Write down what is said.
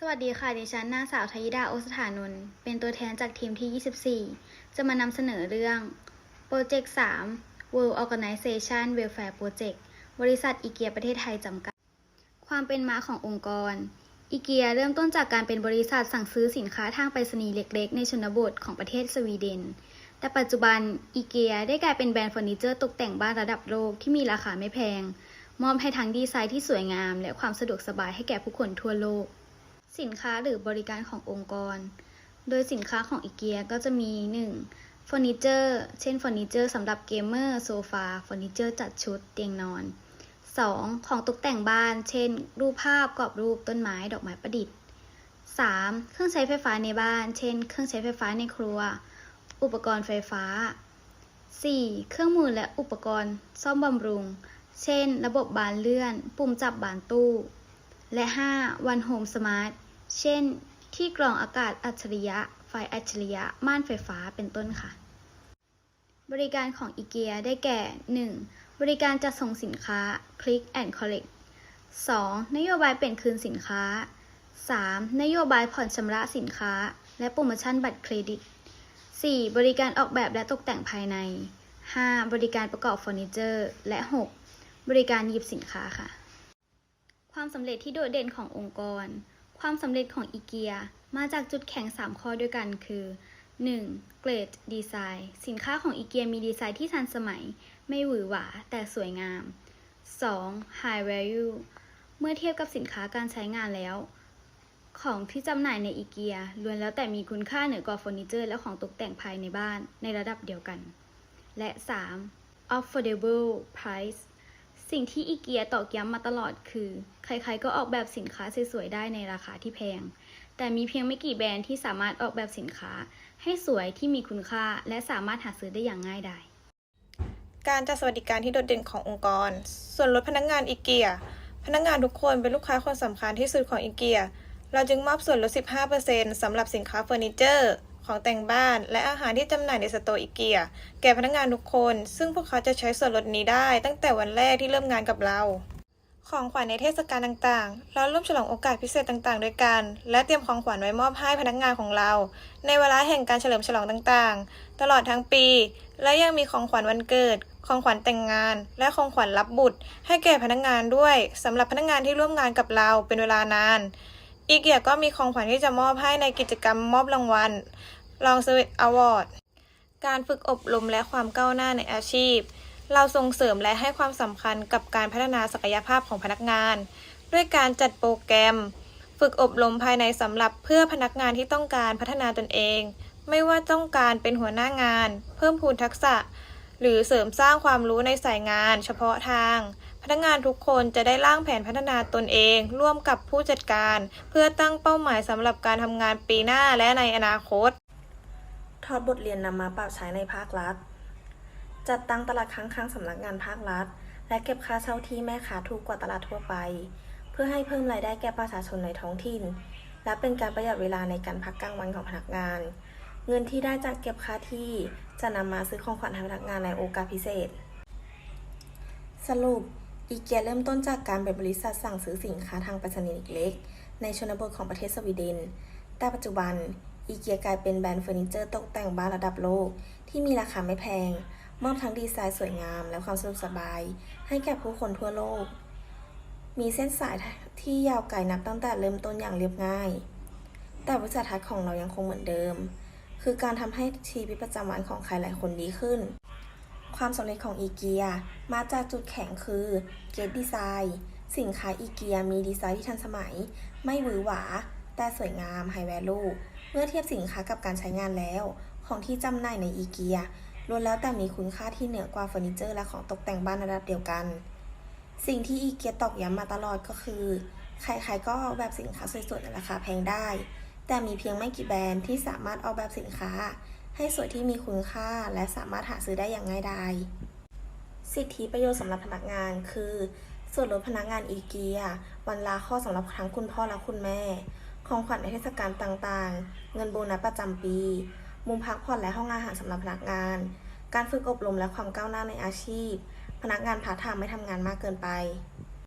สวัสดีค่ะ ดิฉันนางสาวทยิดาโอสถานนท์เป็นตัวแทนจากทีมที่ 24 จะมานำเสนอเรื่องโปรเจกต์ 3 World Organization Welfare Project บริษัทอีเกียประเทศไทยจำกัด ความเป็นมาขององค์กร อีเกียเริ่มต้นจากการเป็นบริษัทสั่งซื้อสินค้าทางไปรษณีย์เล็ก ๆ ในชนบทของประเทศสวีเดน แต่ปัจจุบันอีเกียได้กลายเป็นแบรนด์เฟอร์นิเจอร์ตกแต่งบ้านระดับโลกที่มีราคาไม่แพง มอบให้ทั้งดีไซน์ที่สวยงาม และความสะดวกสบายให้แก่ผู้คนทั่วโลก สินค้าหรือบริการขององค์กร โดยสินค้าของอีเกียก็จะมี 1. เฟอร์นิเจอร์ เช่นเฟอร์นิเจอร์สำหรับเกมเมอร์ โซฟา เฟอร์นิเจอร์จัดชุด เตียงนอน 2. ของตกแต่งบ้าน เช่น รูปภาพ กรอบรูป ต้นไม้ ดอกไม้ประดิษฐ์ 3. เครื่องใช้ไฟฟ้าในบ้าน เช่น เครื่องใช้ไฟฟ้าในครัว อุปกรณ์ไฟฟ้า 4. เครื่องมือและอุปกรณ์ ซ่อมบำรุง เช่น ระบบบานเลื่อน ปุ่มจับบานตู้ และ 5. One Home Smart เช่น ที่กรองอากาศอัจฉริยะ ไฟอัจฉริยะ ม่านไฟฟ้า เป็นต้นค่ะ บริการของอีเกียได้แก่ 1. บริการจัดส่งสินค้า Click and Collect 2. นโยบายเปลี่ยนคืนสินค้า 3. นโยบายผ่อนชำระสินค้า และโปรโมชั่นบัตรเครดิต 4. บริการออกแบบและตกแต่งภายใน 5. บริการประกอบเฟอร์นิเจอร์ และ 6. บริการหยิบสินค้าค่ะ ความสำเร็จที่โดดเด่นขององค์กร ความสำเร็จของอีเกีย มาจากจุดแข็ง 3 ข้อด้วยกันคือ 1. เกรดดีไซน์สินค้าของอีเกียมีดีไซน์ที่ทันสมัย ไม่หวือหวา แต่สวยงาม 2. High value เมื่อเทียบกับสินค้าการใช้งานแล้ว ของที่จำหน่ายในอีเกียล้วนแล้วแต่มีคุณค่าเหนือกว่าเฟอร์นิเจอร์และของตกแต่งภายในบ้านในระดับเดียวกัน และ 3. affordable price สิ่งที่อีเกียตอกย้ำมาตลอดคือ ใครๆก็ออกแบบสินค้าสวยๆได้ในราคาที่แพง แต่มีเพียงไม่กี่แบรนด์ที่สามารถออกแบบสินค้า ให้สวยที่มีคุณค่า และสามารถหาซื้อได้อย่างง่ายดาย การจัดสวัสดิการที่โดดเด่นขององค์กร ส่วนลดพนักงานอีเกีย พนักงานทุกคนเป็นลูกค้าคนสำคัญที่สุดของอีเกีย เราจึงมอบส่วนลด 15%สำหรับสินค้าเฟอร์นิเจอร์ ของแต่งบ้าน และอาหารที่จำหน่ายในสโตร์อีเกีย แก่พนักงานทุกคน ซึ่งพวกเขาจะใช้ส่วนลดนี้ได้ ตั้งแต่วันแรกที่เริ่มงานกับเรา ของขวัญในเทศกาลต่างๆ เราร่วมฉลองโอกาสพิเศษต่างๆ ด้วยกัน และเตรียมของขวัญไว้มอบให้พนักงานของเรา ในเวลาแห่งการเฉลิมฉลองต่างๆ ตลอดทั้งปี และยังมีของขวัญวันเกิดของขวัญแต่งงาน และของขวัญรับบุตร ให้แก่พนักงานด้วยสำหรับพนักงานที่ร่วมงานกับเราเป็นเวลานานอีเกียก็มีของขวัญที่จะมอบให้ในกิจกรรมมอบรางวัล Long Service Award การฝึกอบรมและความก้าวหน้าในอาชีพ เราส่งเสริมและให้ความสำคัญกับการพัฒนาศักยภาพของพนักงาน ด้วยการจัดโปรแกรม ฝึกอบรมภายในสำหรับเพื่อพนักงานที่ต้องการพัฒนาตนเอง ไม่ว่าต้องการเป็นหัวหน้างาน เพิ่มพูนทักษะ หรือเสริมสร้างความรู้ในสายงาน เฉพาะทางพนักงานทุกคนจะได้ร่างแผนพัฒนาตนเอง ร่วมกับผู้จัดการ เพื่อตั้งเป้าหมายสำหรับการทำงานปีหน้าและในอนาคต ถอดบทเรียนนำมาปรับใช้ในภาครัฐ จัดตั้งตลาดค้างค้างสำนักงานภาครัฐ และเก็บค่าเช่าที่แม่ค้าถูกกว่าตลาดทั่วไป เพื่อให้เพิ่มรายได้แก่ประชาชนในท้องถิ่น และเป็นการประหยัดเวลาในการพักกลางวันของพนักงาน เงินที่ได้จากเก็บค่าที่จะนำมาซื้อของขวัญให้พนักงานในโอกาสพิเศษ สรุปอีเกียเริ่มต้นจากการเป็นบริษัทสั่งซื้อสินค้าทางไปรษณีย์เล็ก ในชนบทของประเทศสวีเดน แต่ปัจจุบัน อีเกียกลายเป็นแบรนด์เฟอร์นิเจอร์ตกแต่งบ้านระดับโลก ที่มีราคาไม่แพง มอบทั้งดีไซน์สวยงาม และความสะดวกสบาย ให้แก่ผู้คนทั่วโลก มีเส้นสายที่ยาวไกลนับตั้งแต่เริ่มต้นอย่างเรียบง่าย แต่วิสัยทัศน์ของเรายังคงเหมือนเดิม คือการทำให้ชีวิตประจำวันของใครหลายคนดีขึ้น ความสำเร็จของอีเกียมาจากจุดแข็งคือเกตดีไซน์สินค้าอีเกียมีดีไซน์ที่ทันสมัย ไม่หวือหวา แต่สวยงามไฮแวลูเมื่อเทียบสินค้ากับการใช้งานแล้ว ของที่จำหน่ายในอีเกียล้วนแล้วแต่มีคุณค่าที่เหนือกว่าเฟอร์นิเจอร์และของตกแต่งบ้านระดับเดียวกัน สิ่งที่อีเกียตอกย้ำมาตลอดก็คือ ใครๆก็ออกแบบสินค้าสวยๆในราคาแพงได้ แต่มีเพียงไม่กี่แบรนด์ที่สามารถออกแบบสินค้า ให้สวยที่มีคุณค่าและสามารถหาซื้อได้อย่างง่ายดายสิทธิประโยชน์สำหรับพนักงานคือ ส่วนลดพนักงานอีเกีย วันลาข้อสำหรับทั้งคุณพ่อและคุณแม่ ของขวัญในเทศกาลต่างๆ เงินโบนัสประจำปี มุมพักผ่อนและห้องอาหารสำหรับพนักงาน การฝึกอบรมและความก้าวหน้าในอาชีพ พนักงานพาร์ทไทม์ไม่ทำงานมากเกินไป